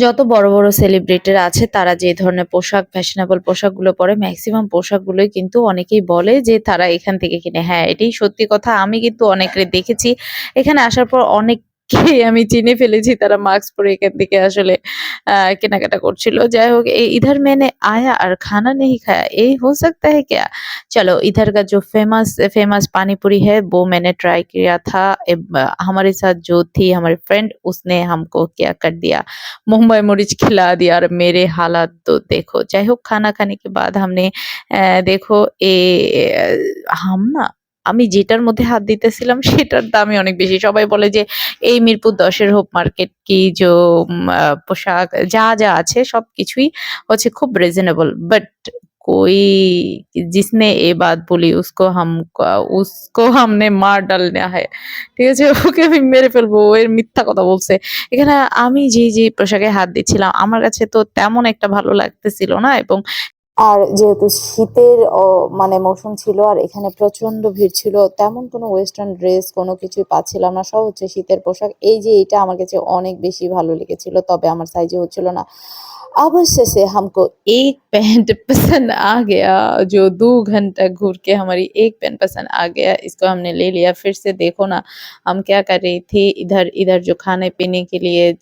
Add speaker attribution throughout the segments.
Speaker 1: যত বড়, বড় সেলিব্রিটিরা আছে তারা যে ধরনের পোশাক ফ্যাশনেবল পোশাকগুলো পরে ম্যাক্সিমাম পোশাকগুলোই কিন্তু অনেকেই বলে যে তারা এখান থেকে কিনে। হ্যাঁ, এটাই সত্যি কথা। আমি কিন্তু অনেকের দেখেছি। এখানে আসার পর কে আমি চিনে ফেলেছি তারা মাস্ক পরে এখান থেকে আসলে কেনাকাটা করছিল যাই হোক ইধার মেনে আয়া আর খানা নেই খায়া এই হো সকতা হ্যাঁ ক্যা চলো इधर का जो फेमस फेमस पानीपुरी है वो मैंने ट्राई किया था हमारे साथ जो थी हमारे फ्रेंड उसने हमको क्या कर दिया मुंबई मुरिच खिला दिया और मेरे हालात तो देखो चाहे हो खाना खाने के बाद हमने देखो ए हम ना আমি যেটার মধ্যে হাত দিতেছিলাম সেটার দামই অনেক বেশি। সবাই বলে যে এই মিরপুর ১০ এর হোপ মার্কেট কি जो উম আ পোশাক যা, যা আছে সবকিছুই হচ্ছে খুব রিজনেবল। বাট कोई जिसने ये बात बोली उसको हम क उसको हमने मार डालना है। ঠিক আছে? ওকে আমি মেরে ফেলবো। ও এর মিথ্যা কথা বলছে। এখানে আমি যে, যে পোশাকে হাত দিচ্ছিলাম আমার কাছে তো তেমন একটা ভালো লাগতেছিল না এবং
Speaker 2: আর যেহেতু শীতের মানে মৌসুম ছিল আর এখানে প্রচণ্ড ভিড় ছিল। তেমন কোনো ওয়েস্টার্ন ড্রেস কোনো কিছুই পাচ্ছিলাম না। সব হচ্ছে শীতের পোশাক। এই যে এটা আমার কাছে অনেক বেশি ভালো লেগেছিল। তবে আমার সাইজে হচ্ছিল না। अवश्य से हमको एक पेंट पसंद आ गया, जो दो घंटा घूर के हमारी एक पेंट पसंद आ गया, इसको हमने ले लिया। फिर से देखो ना, हम क्या कर रही थी, इधर इधर जो खाने पीने के लिए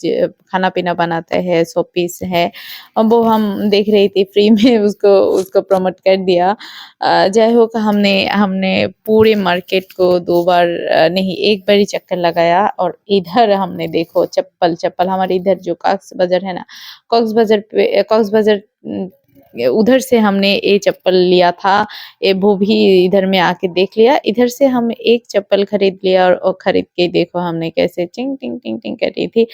Speaker 2: खाना पीना बनाते हैं, सो पीस है वो हम देख रही थी फ्री में, उसको उसको प्रमोट कर दिया। जय हो हमने हमने पूरे मार्केट को दो बार नहीं, एक बार ही चक्कर लगाया, और इधर हमने देखो, चप्पल चप्पल, हमारे इधर जो कॉक्स बाज़ार है ना, कॉक्स बाज़ार कॉक्स बाज़ार उधर से हमने ये चप्पल लिया था। ये वो भी इधर में आके देख लिया। इधर से हम एक चप्पल खरीद लिया और खरीद के देखो हमने कैसे टिंग टिंग टिंग टिंग कर थी।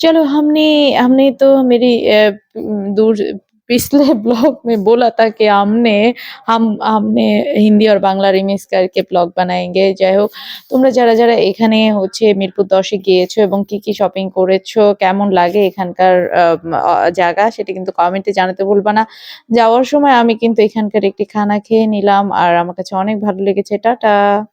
Speaker 2: चलो हमने हमने तो मेरी दूर পিছলে ব্লগ মে बोला তাকে আমনে हमने আমনে হিন্দি আর বাংলা রিমিক্স করকে ব্লগ বানাएंगे যাই হোক, তোমরা যারা যারা এখানে হচ্ছে মিরপুর দশে গিয়েছো এবং কি কি শপিং করেছ, কেমন লাগে এখানকার জায়গা, সেটা কিন্তু কমেন্টে জানাতে ভুলবা না। যাওয়ার সময় আমি কিন্তু এখানকার একটি খানা খেয়ে নিলাম, আর আমার কাছে অনেক ভালো লেগেছে। টাটা!